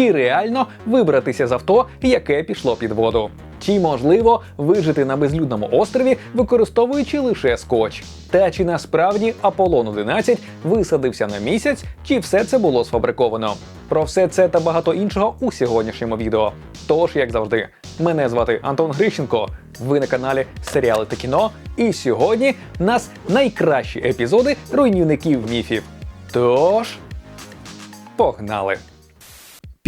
чи реально вибратися з авто, яке пішло під воду. Чи можливо вижити на безлюдному острові, використовуючи лише скотч? Та чи насправді Аполлон 11 висадився на місяць, чи все це було сфабриковано? Про все це та багато іншого у сьогоднішньому відео. Тож, як завжди, мене звати Антон Грищенко. Ви на каналі Серіали та кіно. І сьогодні в нас найкращі епізоди руйнівників міфів. Тож, погнали!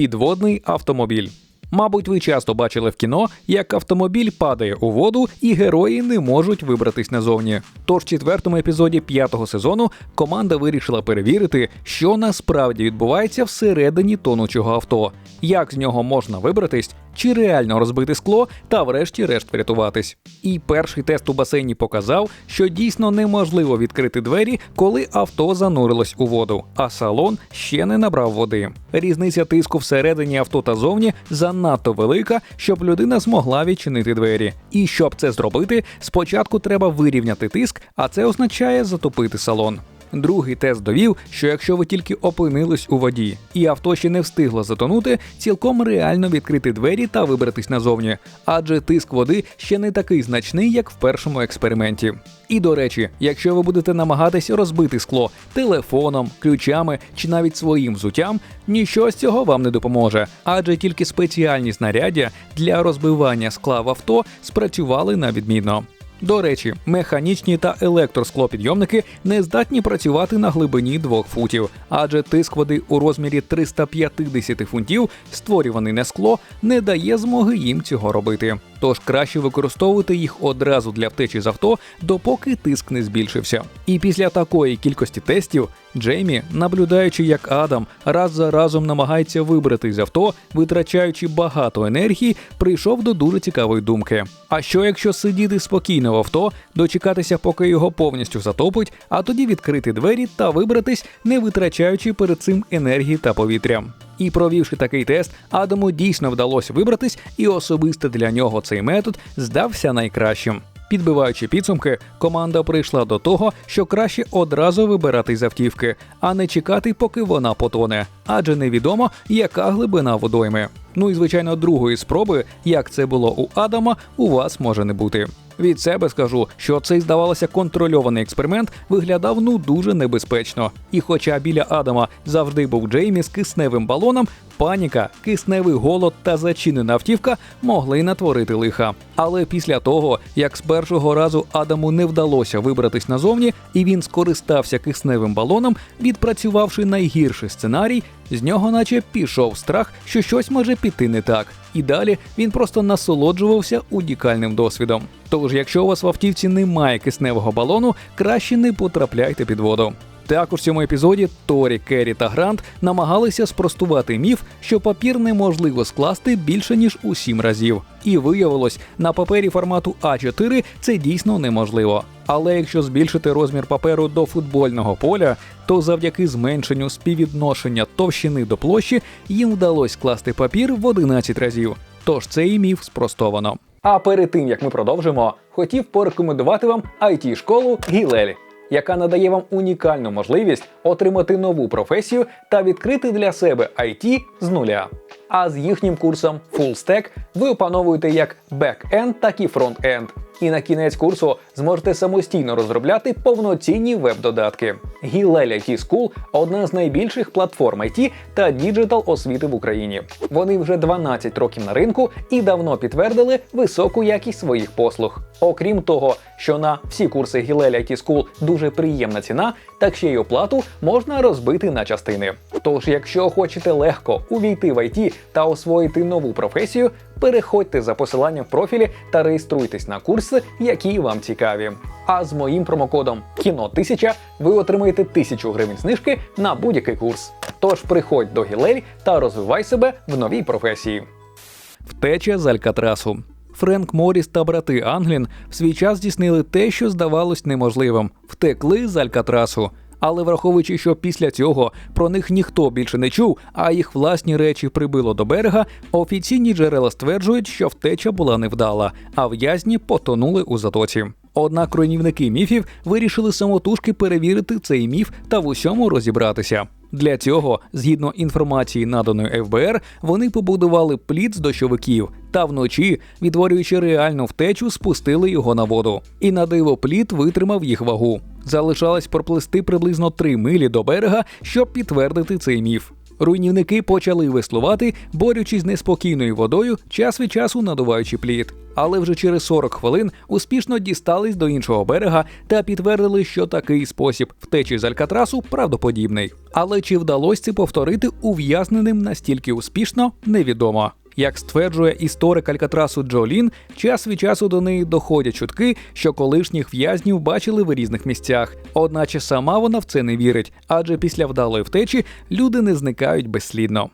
Підводний автомобіль. Мабуть, ви часто бачили в кіно, як автомобіль падає у воду і герої не можуть вибратись назовні. Тож в четвертому епізоді п'ятого сезону команда вирішила перевірити, що насправді відбувається всередині тонучого авто, як з нього можна вибратись, чи реально розбити скло та врешті-решт врятуватись. І перший тест у басейні показав, що дійсно неможливо відкрити двері, коли авто занурилось у воду, а салон ще не набрав води. Різниця тиску всередині авто та зовні занадто велика, щоб людина змогла відчинити двері. І щоб це зробити, спочатку треба вирівняти тиск, а це означає затопити салон. Другий тест довів, що якщо ви тільки опинились у воді, і авто ще не встигло затонути, цілком реально відкрити двері та вибратись назовні, адже тиск води ще не такий значний, як в першому експерименті. І до речі, якщо ви будете намагатись розбити скло телефоном, ключами чи навіть своїм взуттям, нічого з цього вам не допоможе, адже тільки спеціальні знаряддя для розбивання скла в авто спрацювали на відмінно. До речі, механічні та електросклопідйомники не здатні працювати на глибині 2 футів, адже тиск води у розмірі 350 фунтів, створюваний на скло, не дає змоги їм цього робити. Тож краще використовувати їх одразу для втечі з авто, допоки тиск не збільшився. І після такої кількості тестів Джеймі, наблюдаючи, як Адам раз за разом намагається вибрати з авто, витрачаючи багато енергії, прийшов до дуже цікавої думки. А що якщо сидіти спокійно в авто, дочекатися, поки його повністю затопить, а тоді відкрити двері та вибратись, не витрачаючи перед цим енергії та повітря? І провівши такий тест, Адаму дійсно вдалося вибратись, і особисто для нього цей метод здався найкращим. Підбиваючи підсумки, команда прийшла до того, що краще одразу вибирати з автівки, а не чекати, поки вона потоне, адже невідомо, яка глибина водойми. Ну і звичайно, другої спроби, як це було у Адама, у вас може не бути. Від себе скажу, що цей здавалося контрольований експеримент виглядав ну дуже небезпечно. І хоча біля Адама завжди був Джеймі з кисневим балоном, паніка, кисневий голод та зачинена автівка могли натворити лиха. Але після того, як з першого разу Адаму не вдалося вибратись назовні, і він скористався кисневим балоном, відпрацювавши найгірший сценарій, з нього наче пішов страх, що щось може піти не так. І далі він просто насолоджувався унікальним досвідом. Тож, якщо у вас в автівці немає кисневого балону, краще не потрапляйте під воду. Також в цьому епізоді Торі, Керрі та Грант намагалися спростувати міф, що папір неможливо скласти більше ніж у сім разів. І виявилось, на папері формату А4 це дійсно неможливо. Але якщо збільшити розмір паперу до футбольного поля, то завдяки зменшенню співвідношення товщини до площі їм вдалося скласти папір в 11 разів. Тож цей міф спростовано. А перед тим як ми продовжимо, хотів порекомендувати вам it школу Гілель яка надає вам унікальну можливість отримати нову професію та відкрити для себе IT з нуля. А з їхнім курсом Full Stack ви опановуєте як бек-енд, так і фронт-енд. І на кінець курсу зможете самостійно розробляти повноцінні веб-додатки. IT School – одна з найбільших платформ IT та діджитал освіти в Україні. Вони вже 12 років на ринку і давно підтвердили високу якість своїх послуг. Окрім того, що на всі курси IT School дуже приємна ціна, так ще й оплату можна розбити на частини. Тож, якщо хочете легко увійти в IT та освоїти нову професію, переходьте за посиланням в профілі та реєструйтесь на курси, які вам цікаві. А з моїм промокодом кіно 1000 ви отримаєте 1000 гривень знижки на будь-який курс. Тож приходь до Гілель та розвивай себе в новій професії. Втеча з Алькатрасу. Френк Моріс та брати Англін в свій час здійснили те, що здавалось неможливим втекли з Алькатрасу. Але враховуючи, що після цього про них ніхто більше не чув, а їх власні речі прибило до берега, офіційні джерела стверджують, що втеча була невдала, а в'язні потонули у затоці. Однак руйнівники міфів вирішили самотужки перевірити цей міф та в усьому розібратися. Для цього, згідно інформації, наданої ФБР, вони побудували плід з дощовиків та вночі, відтворюючи реальну втечу, спустили його на воду. І на диво плід витримав їх вагу. Залишалось проплисти приблизно 3 милі до берега, щоб підтвердити цей міф. Руйнівники почали веслувати, борючись з неспокійною водою, час від часу надуваючи плід. Але вже через 40 хвилин успішно дістались до іншого берега та підтвердили, що такий спосіб втечі з Алькатрасу правдоподібний. Але чи вдалося це повторити ув'язненим настільки успішно, невідомо. Як стверджує історик Алькатрасу Джолін, час від часу до неї доходять чутки, що колишніх в'язнів бачили в різних місцях. Одначе сама вона в це не вірить, адже після вдалої втечі люди не зникають безслідно.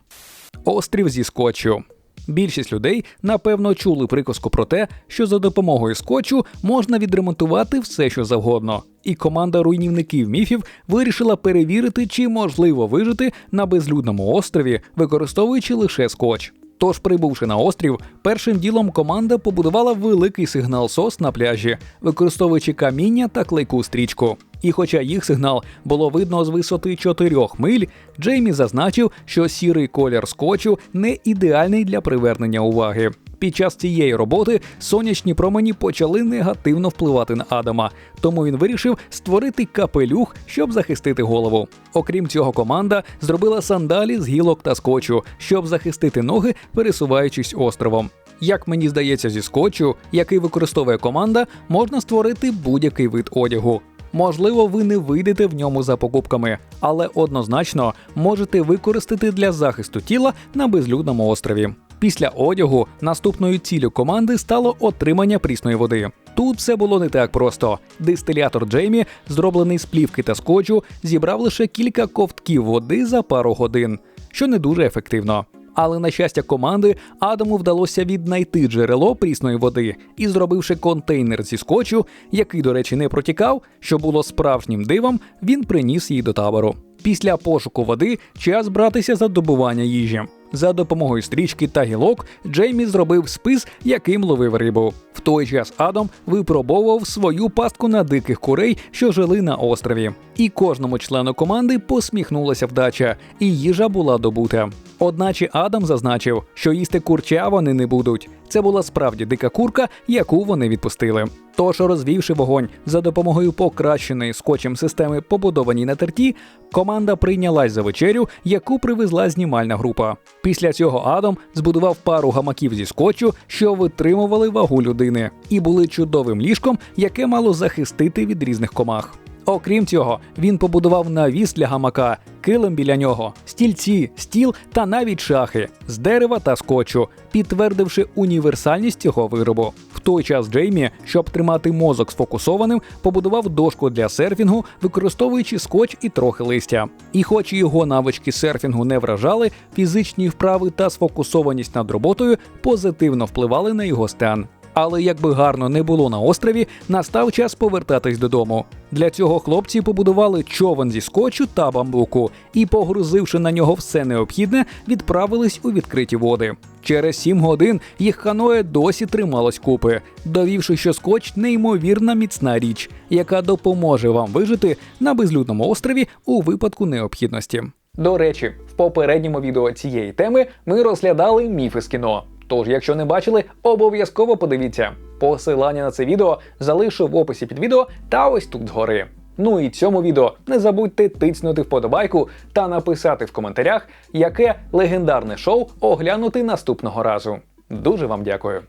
Острів зі скотчу. Більшість людей напевно чули приказку про те, що за допомогою скотчу можна відремонтувати все, що завгодно. І команда руйнівників міфів вирішила перевірити, чи можливо вижити на безлюдному острові, використовуючи лише скотч. Тож, прибувши на острів, першим ділом команда побудувала великий сигнал сос на пляжі, використовуючи каміння та клейку стрічку. І хоча їх сигнал було видно з висоти 4 миль, Джеймі зазначив, що сірий колір скотчу не ідеальний для привернення уваги. Під час цієї роботи сонячні промені почали негативно впливати на Адама, тому він вирішив створити капелюх, щоб захистити голову. Окрім цього, команда зробила сандалі з гілок та скотчу, щоб захистити ноги, пересуваючись островом. Як мені здається, зі скотчу, який використовує команда, можна створити будь-який вид одягу. Можливо, ви не вийдете в ньому за покупками, але однозначно можете використати для захисту тіла на безлюдному острові. Після одягу наступною ціллю команди стало отримання прісної води. Тут все було не так просто. Дистилятор Джеймі, зроблений з плівки та скотчу, зібрав лише кілька ковтків води за пару годин, що не дуже ефективно. Але на щастя команди Адаму вдалося віднайти джерело прісної води і, зробивши контейнер зі скотчу, який, до речі, не протікав, що було справжнім дивом, він приніс її до табору. Після пошуку води час братися за добування їжі. За допомогою стрічки та гілок Джеймі зробив спис, яким ловив рибу. В той час Адам випробовував свою пастку на диких курей, що жили на острові. І кожному члену команди посміхнулася вдача, і їжа була добута. Одначе Адам зазначив, що їсти курча вони не будуть. Це була справді дика курка, яку вони відпустили. Тож, розвівши вогонь за допомогою покращеної скотчем системи, побудованій на терті, команда прийнялась за вечерю, яку привезла знімальна група. Після цього Адам збудував пару гамаків зі скотчу, що витримували вагу людини, і були чудовим ліжком, яке мало захистити від різних комах. Окрім цього, він побудував навіс для гамака, килим біля нього, стільці, стіл та навіть шахи з дерева та скотчу, підтвердивши універсальність цього виробу. В той час Джеймі, щоб тримати мозок сфокусованим, побудував дошку для серфінгу, використовуючи скотч і трохи листя. І, хоч його навички серфінгу не вражали, фізичні вправи та сфокусованість над роботою позитивно впливали на його стан. Але якби гарно не було на острові, настав час повертатись додому. Для цього хлопці побудували човен зі скотчу та бамбуку і, погрузивши на нього все необхідне, відправились у відкриті води. Через сім годин їх ханоє досі трималось купи, довівши, що скотч неймовірна міцна річ, яка допоможе вам вижити на безлюдному острові у випадку необхідності. До речі, в попередньому відео цієї теми ми розглядали міфи з кіно. Тож, якщо не бачили, обов'язково подивіться. Посилання на це відео залишу в описі під відео та ось тут згори. Ну і цьому відео не забудьте тицнути вподобайку та написати в коментарях, яке легендарне шоу оглянути наступного разу. Дуже вам дякую.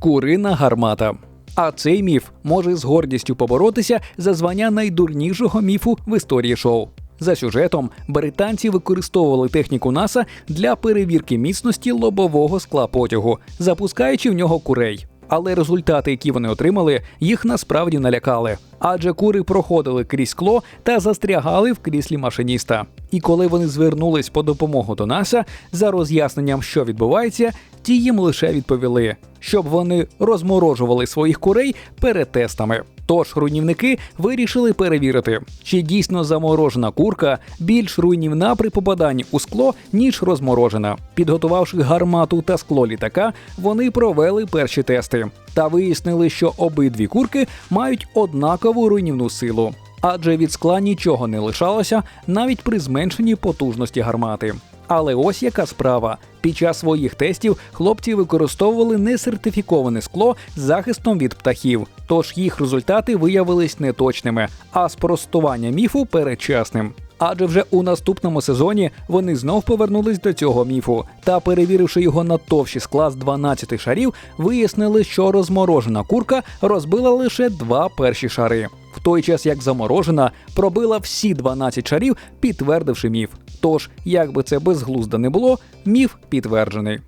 Курина гармата. А цей міф може з гордістю поборотися за звання найдурнішого міфу в історії шоу. За сюжетом британці використовували техніку НАСА для перевірки міцності лобового скла потягу, запускаючи в нього курей. Але результати, які вони отримали, їх насправді налякали. Адже кури проходили крізь скло та застрягали в кріслі машиніста. І коли вони звернулись по допомогу до НАСА за роз'ясненням, що відбувається, ті їм лише відповіли, щоб вони розморожували своїх курей перед тестами. Тож руйнівники вирішили перевірити, чи дійсно заморожена курка більш руйнівна при попаданні у скло, ніж розморожена. Підготувавши гармату та скло літака, вони провели перші тести та вияснили, що обидві курки мають однакову руйнівну силу. адже від скла нічого не лишалося навіть при зменшенні потужності гармати. Але ось яка справа. Під час своїх тестів хлопці використовували несертифіковане скло з захистом від птахів, тож їх результати виявились неточними, а спростування міфу передчасним. Адже вже у наступному сезоні вони знов повернулись до цього міфу та, перевіривши його на товщі скла з 12 шарів, вияснили, що розморожена курка розбила лише два перші шари. В той час як заморожена пробила всі 12 шарів, підтвердивши міф. Тож, як би це безглуздо не було, міф підтверджений.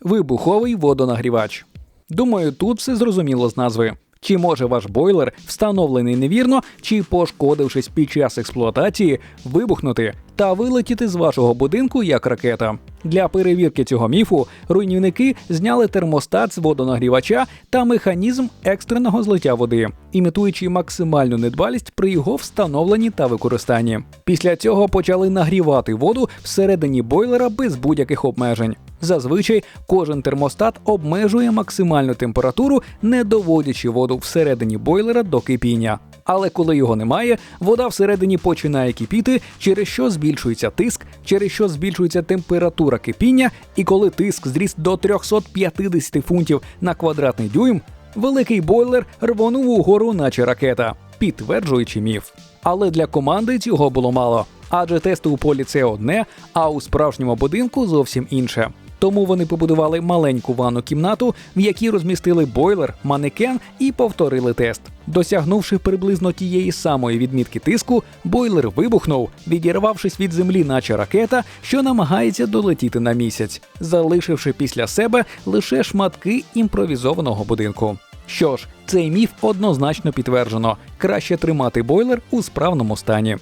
Вибуховий водонагрівач. Думаю, тут все зрозуміло з назви. Чи може ваш бойлер, встановлений невірно, чи пошкодившись під час експлуатації, вибухнути та вилетіти з вашого будинку як ракета? Для перевірки цього міфу руйнівники зняли термостат з водонагрівача та механізм екстреного злиття води, імітуючи максимальну недбалість при його встановленні та використанні. Після цього почали нагрівати воду всередині бойлера без будь-яких обмежень. Зазвичай кожен термостат обмежує максимальну температуру, не доводячи воду всередині бойлера до кипіння. Але коли його немає, вода всередині починає кипіти, через що збільшується тиск, через що збільшується температура кипіння, і коли тиск зріс до 350 фунтів на квадратний дюйм, великий бойлер рвонув угору, наче ракета, підтверджуючи міф. Але для команди цього було мало, адже тести у полі це одне, а у справжньому будинку зовсім інше. Тому вони побудували маленьку ванну кімнату, в якій розмістили бойлер, манекен і повторили тест. Досягнувши приблизно тієї самої відмітки тиску, бойлер вибухнув, відірвавшись від землі, наче ракета, що намагається долетіти на місяць, залишивши після себе лише шматки імпровізованого будинку. Що ж, цей міф однозначно підтверджено: краще тримати бойлер у справному стані.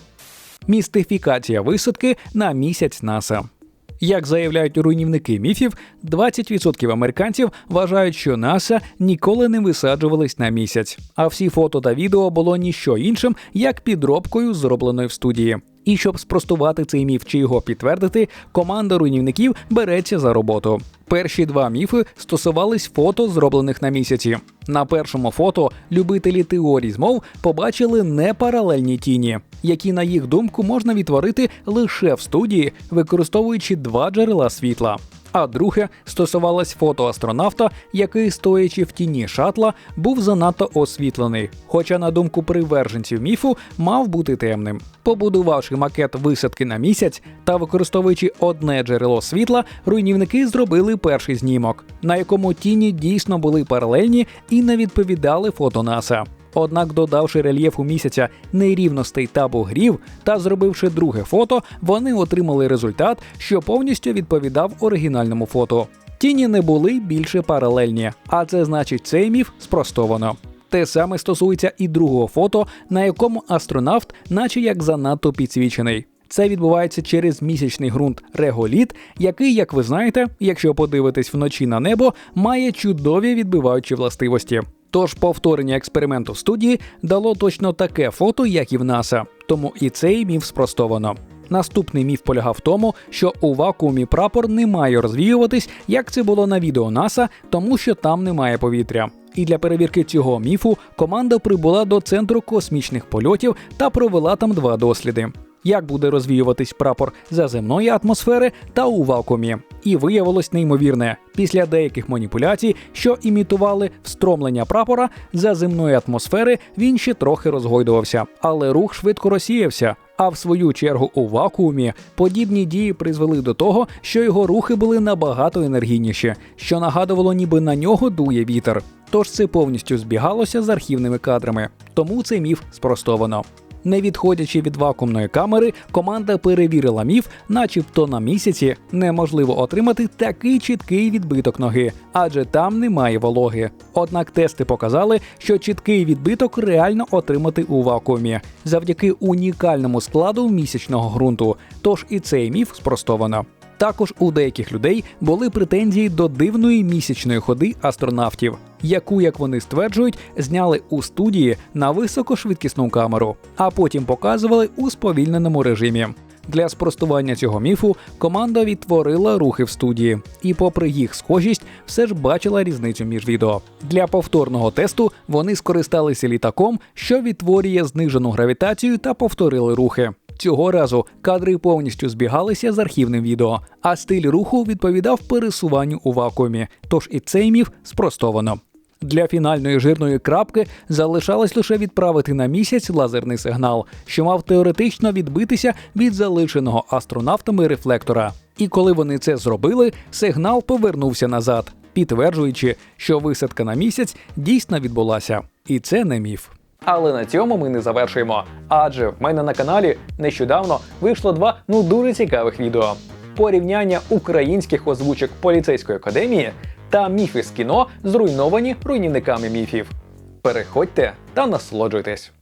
Містифікація висадки на місяць НАСА. Як заявляють руйнівники міфів, 20% американців вважають, що НАСА ніколи не висаджувались на місяць, а всі фото та відео було ніщо іншим, як підробкою, зробленою в студії. І щоб спростувати цей міф чи його підтвердити, команда руйнівників береться за роботу. Перші два міфи стосувались фото, зроблених на місяці. На першому фото любителі теорій змов побачили непаралельні тіні, які, на їх думку, можна відтворити лише в студії, використовуючи два джерела світла а друге стосувалось фото астронавта, який, стоячи в тіні шатла, був занадто освітлений. Хоча, на думку приверженців міфу, мав бути темним. Побудувавши макет висадки на місяць та використовуючи одне джерело світла, руйнівники зробили перший знімок, на якому тіні дійсно були паралельні і не відповідали фото НАСА. Однак, додавши рельєфу місяця нерівностей та бугрів та зробивши друге фото, вони отримали результат, що повністю відповідав оригінальному фото. Тіні не були більше паралельні, а це значить, цей міф спростовано. Те саме стосується і другого фото, на якому астронавт, наче як занадто підсвічений. Це відбувається через місячний ґрунт реголіт, який, як ви знаєте, якщо подивитись вночі на небо, має чудові відбиваючі властивості. Тож повторення експерименту в студії дало точно таке фото, як і в НАСА, тому і цей міф спростовано. Наступний міф полягав в тому, що у вакуумі прапор не має розвіюватись, як це було на відео НАСА, тому що там немає повітря. І для перевірки цього міфу команда прибула до центру космічних польотів та провела там два досліди як буде розвіюватись прапор за земної атмосфери та у вакуумі. І виявилось неймовірне після деяких маніпуляцій, що імітували встромлення прапора за земної атмосфери, він ще трохи розгойдувався, але рух швидко розсіявся. А в свою чергу у вакуумі подібні дії призвели до того, що його рухи були набагато енергійніші, що нагадувало, ніби на нього дує вітер. Тож це повністю збігалося з архівними кадрами. Тому цей міф спростовано. Не відходячи від вакуумної камери, команда перевірила міф, начебто на місяці неможливо отримати такий чіткий відбиток ноги, адже там немає вологи. Однак тести показали, що чіткий відбиток реально отримати у вакуумі завдяки унікальному складу місячного ґрунту. Тож і цей міф спростовано. Також у деяких людей були претензії до дивної місячної ходи астронавтів, яку, як вони стверджують, зняли у студії на високошвидкісну камеру, а потім показували у сповільненому режимі. Для спростування цього міфу команда відтворила рухи в студії, і, попри їх схожість, все ж бачила різницю між відео. Для повторного тесту вони скористалися літаком, що відтворює знижену гравітацію та повторили рухи. Цього разу кадри повністю збігалися з архівним відео, а стиль руху відповідав пересуванню у вакуумі. Тож і цей міф спростовано. Для фінальної жирної крапки залишалось лише відправити на місяць лазерний сигнал, що мав теоретично відбитися від залишеного астронавтами рефлектора. І коли вони це зробили, сигнал повернувся назад, підтверджуючи, що висадка на місяць дійсно відбулася. І це не міф. Але на цьому ми не завершуємо. Адже в мене на каналі нещодавно вийшло два ну дуже цікавих відео: порівняння українських озвучок поліцейської академії та міфи з кіно, зруйновані руйнівниками міфів. Переходьте та насолоджуйтесь.